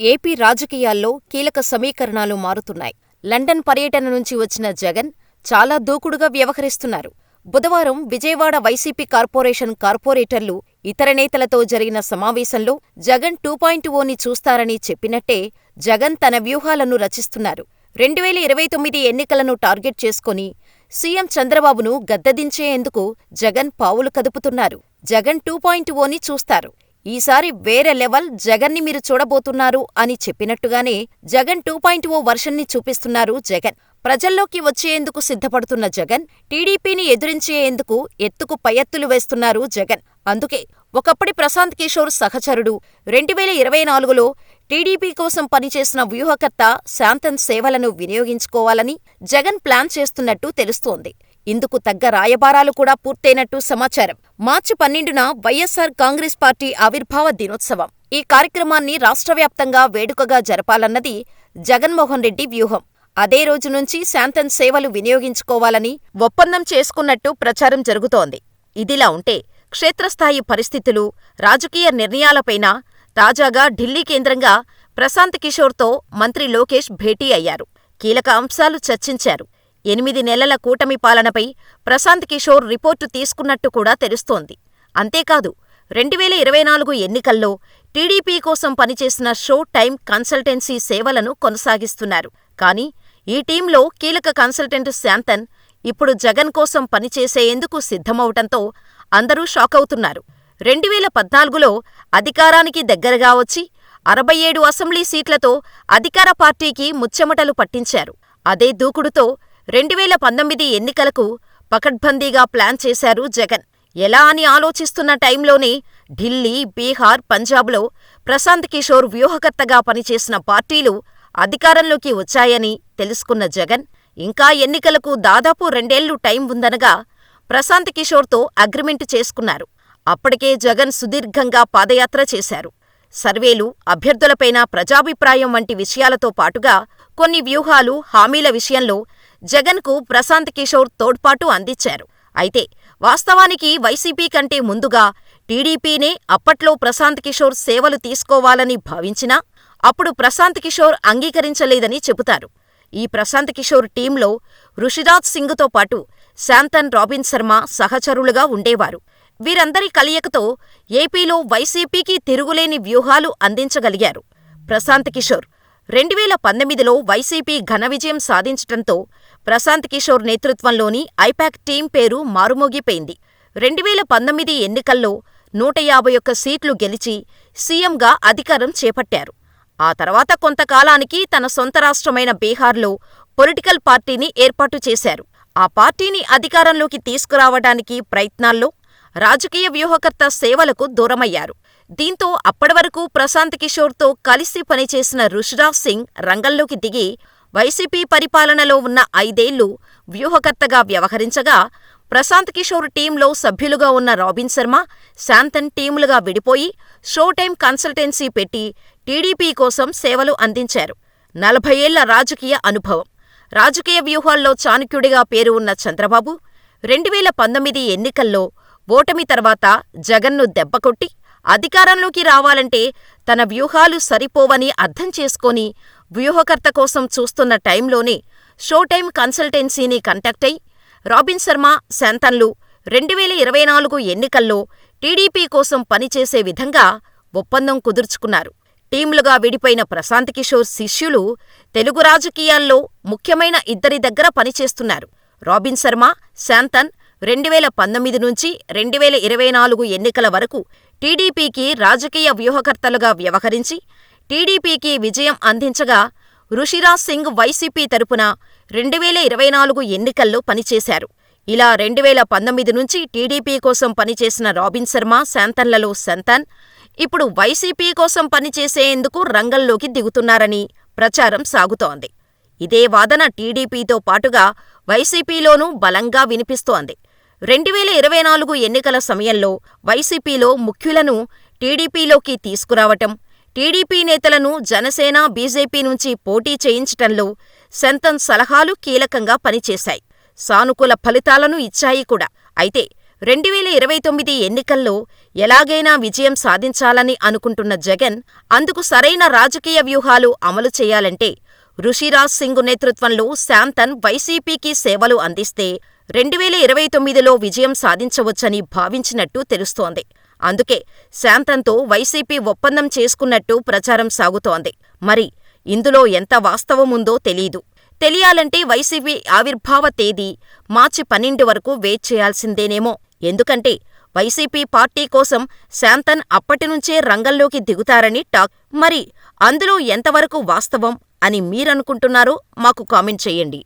AP రాజకీయాల్లో కీలక సమీకరణాలు మారుతున్నాయి. లండన్ పర్యటన నుంచి వచ్చిన జగన్ చాలా దూకుడుగా వ్యవహరిస్తున్నారు. బుధవారం విజయవాడ వైసీపీ కార్పొరేషన్ కార్పొరేటర్లు, ఇతర నేతలతో జరిగిన సమావేశంలో జగన్ టూ పాయింట్ ఓని చూస్తారని చెప్పినట్టే జగన్ తన వ్యూహాలను రచిస్తున్నారు. రెండువేల ఇరవై తొమ్మిది ఎన్నికలను టార్గెట్ చేసుకుని సీఎం చంద్రబాబును గద్దెదించేందుకు జగన్ పావులు కదుపుతున్నారు. జగన్ టూ పాయింట్ ఓని చూస్తారు. ఈసారి వేరే లెవల్ జగన్ని మీరు చూడబోతున్నారు అని చెప్పినట్టుగానే జగన్ టూ పాయింట్ ఓ వర్షన్ని చూపిస్తున్నారు జగన్. ప్రజల్లోకి వచ్చేందుకు సిద్ధపడుతున్న జగన్, టీడీపీని ఎదిరించేందుకు ఎత్తుకు పైఎత్తులు వేస్తున్నారు జగన్. అందుకే ఒకప్పటి ప్రశాంత్ కిషోర్ సహచరుడు, రెండువేల ఇరవై నాలుగులో టీడీపీ కోసం పనిచేసిన వ్యూహకర్త శాంతన్ సేవలను వినియోగించుకోవాలని జగన్ ప్లాన్ చేస్తున్నట్టు తెలుస్తోంది. ఇందుకు తగ్గ రాయబారాలు కూడా పూర్తయినట్టు సమాచారం. మార్చి పన్నెండున వైఎస్సార్ కాంగ్రెస్ పార్టీ ఆవిర్భావ దినోత్సవం. ఈ కార్యక్రమాన్ని రాష్ట్రవ్యాప్తంగా వేడుకగా జరపాలన్నది జగన్మోహన్ రెడ్డి వ్యూహం. అదే రోజు నుంచి శాంతన్ సేవలు వినియోగించుకోవాలని ఒప్పందం చేసుకున్నట్టు ప్రచారం జరుగుతోంది. ఇదిలా ఉంటే క్షేత్రస్థాయి పరిస్థితులు, రాజకీయ నిర్ణయాలపైన తాజాగా ఢిల్లీ కేంద్రంగా ప్రశాంత్ కిశోర్తో మంత్రి లోకేష్ భేటీ అయ్యారు. కీలక అంశాలు చర్చించారు. ఎనిమిది నెలల కూటమి పాలనపై ప్రశాంత్ కిషోర్ రిపోర్టు తీసుకున్నట్టు కూడా తెలుస్తోంది. అంతేకాదు రెండువేల ఇరవై నాలుగు ఎన్నికల్లో టీడీపీ కోసం పనిచేసిన షో టైమ్ కన్సల్టెన్సీ సేవలను కొనసాగిస్తున్నారు. కానీ ఈ టీంలో కీలక కన్సల్టెంట్ శాంతన్ ఇప్పుడు జగన్ కోసం పనిచేసేందుకు సిద్ధమవటంతో అందరూ షాకవుతున్నారు. రెండువేల పద్నాలుగులో అధికారానికి దగ్గరగా వచ్చి అరవై ఏడు అసెంబ్లీ సీట్లతో అధికార పార్టీకి ముచ్చెమటలు పట్టించారు. అదే దూకుడుతో రెండువేల పంతొమ్మిది ఎన్నికలకు పకడ్బందీగా ప్లాన్ చేశారు జగన్. ఎలా అని ఆలోచిస్తున్న టైంలోనే ఢిల్లీ, బీహార్, పంజాబ్లో ప్రశాంత్ కిషోర్ వ్యూహకర్తగా పనిచేసిన పార్టీలు అధికారంలోకి వచ్చాయని తెలుసుకున్న జగన్, ఇంకా ఎన్నికలకు దాదాపు రెండేళ్ళు టైం ఉందనగా ప్రశాంత్ కిషోర్తో అగ్రిమెంట్ చేసుకున్నారు. అప్పటికే జగన్ సుదీర్ఘంగా పాదయాత్ర చేశారు. సర్వేలు, అభ్యర్థులపైన ప్రజాభిప్రాయం వంటి విషయాలతో పాటుగా కొన్ని వ్యూహాలు, హామీల విషయంలో జగన్కు ప్రశాంత్ కిషోర్ తోడ్పాటు అందించారు. అయితే వాస్తవానికి వైసీపీ కంటే ముందుగా టీడీపీనే అప్పట్లో ప్రశాంత్ కిషోర్ సేవలు తీసుకోవాలని భావించినా అప్పుడు ప్రశాంత్ కిషోర్ అంగీకరించలేదని చెబుతారు. ఈ ప్రశాంత్ కిషోర్ టీంలో ఋషిరాజ్ సింగ్తో పాటు శాంతన్ రాబిన్ శర్మ సహచరులుగా ఉండేవారు. వీరందరి కలయికతో ఏపీలో వైసీపీకి తిరుగులేని వ్యూహాలు అందించగలిగారు. ప్రశాంత్ కిషోర్ రెండు రెండువేల పంతొమ్మిదిలో వైసీపీ ఘన విజయం సాధించటంతో ప్రశాంత్ కిషోర్ నేతృత్వంలోని ఐపాక్ టీం పేరు మారుమోగిపోయింది. రెండువేల పంతొమ్మిది ఎన్నికల్లో నూట యాభై ఒక్క సీట్లు గెలిచి సీఎంగా అధికారం చేపట్టారు. ఆ తర్వాత కొంతకాలానికి తన సొంత రాష్ట్రమైన బీహార్లో పొలిటికల్ పార్టీని ఏర్పాటు చేశారు. ఆ పార్టీని అధికారంలోకి తీసుకురావడానికి ప్రయత్నాల్లో రాజకీయ వ్యూహకర్త సేవలకు దూరమయ్యారు. దీంతో అప్పటివరకు ప్రశాంత్ కిషోర్తో కలిసి పనిచేసిన రుషిరాజ్ సింగ్ రంగంలోకి దిగి వైసీపీ పరిపాలనలో ఉన్న ఐదేళ్ళు వ్యూహకర్తగా వ్యవహరించగా, ప్రశాంత్ కిషోర్ టీంలో సభ్యులుగా ఉన్న రాబిన్ శర్మ, శాంతన్ టీములుగా విడిపోయి షోటైమ్ కన్సల్టెన్సీ పెట్టి టీడీపీ కోసం సేవలు అందించారు. నలభై ఏళ్ళ రాజకీయ అనుభవం, రాజకీయ వ్యూహాల్లో చాణక్యుడిగా పేరు ఉన్న చంద్రబాబు, రెండువేల పంతొమ్మిది ఎన్నికల్లో ఓటమి తర్వాత జగన్ను దెబ్బకొట్టి అధికారంలోకి రావాలంటే తన వ్యూహాలు సరిపోవని అర్థం చేసుకొని వ్యూహకర్త కోసం చూస్తున్న టైంలోనే షోటైమ్ కన్సల్టెన్సీని కంటాక్టై రాబిన్ శర్మ, శాంతన్లు రెండువేల ఇరవై నాలుగు ఎన్నికల్లో టీడీపీ కోసం పనిచేసే విధంగా ఒప్పందం కుదుర్చుకున్నారు. టీంలుగా విడిపోయిన ప్రశాంత్ కిషోర్ శిష్యులు తెలుగు రాజకీయాల్లో ముఖ్యమైన ఇద్దరి దగ్గర పనిచేస్తున్నారు. రాబిన్ శర్మ, శాంతన్ రెండువేల పంతొమ్మిది నుంచి రెండువేల ఇరవై నాలుగు ఎన్నికల వరకు టీడీపీకి రాజకీయ వ్యూహకర్తలుగా వ్యవహరించి టీడీపీకి విజయం అందించగా, రుషిరాజ్ సింగ్ వైసీపీ తరపున రెండువేల ఇరవై నాలుగు ఎన్నికల్లో పనిచేశారు. ఇలా రెండువేల పంతొమ్మిది నుంచి టీడీపీ కోసం పనిచేసిన రాబిన్ శర్మ, శాంతన్లలో సంతాన్ ఇప్పుడు వైసీపీ కోసం పనిచేసేందుకు రంగంలోకి దిగుతున్నారని ప్రచారం సాగుతోంది. ఇదే వాదన టీడీపీతో పాటుగా వైసీపీలోనూ బలంగా వినిపిస్తోంది. రెండువేల ఇరవై నాలుగు ఎన్నికల సమయంలో వైసీపీలో ముఖ్యులను టీడీపీలోకి తీసుకురావటం, టీడీపీ నేతలను జనసేన, బీజేపీ నుంచి పోటీ చేయించటంలో సంతన్ సలహాలు కీలకంగా పనిచేశాయి. సానుకూల ఫలితాలను ఇచ్చాయి కూడా. అయితే రెండువేల ఇరవై తొమ్మిది ఎన్నికల్లో ఎలాగైనా విజయం సాధించాలని అనుకుంటున్న జగన్ అందుకు సరైన రాజకీయ వ్యూహాలు అమలు చేయాలంటే ఋషిరాజ్ సింగ్ నేతృత్వంలో శాంతన్ వైసీపీకి సేవలు అందిస్తే రెండువేల ఇరవై తొమ్మిదిలో విజయం సాధించవచ్చని భావించినట్టు తెలుస్తోంది. అందుకే శాంతన్తో వైసీపీ ఒప్పందం చేసుకున్నట్టు ప్రచారం సాగుతోంది. మరి ఇందులో ఎంత వాస్తవముందో తెలీదు. తెలియాలంటే వైసీపీ ఆవిర్భావ తేదీ మార్చి పన్నెండు వరకు వెయిట్ చేయాల్సిందేనేమో. ఎందుకంటే వైసీపీ పార్టీ కోసం శాంతన్ అప్పటినుంచే రంగంలోకి దిగుతారని టాక్. మరి అందులో ఎంతవరకు వాస్తవం అని మీరనుకుంటున్నారో మాకు కామెంట్ చేయండి.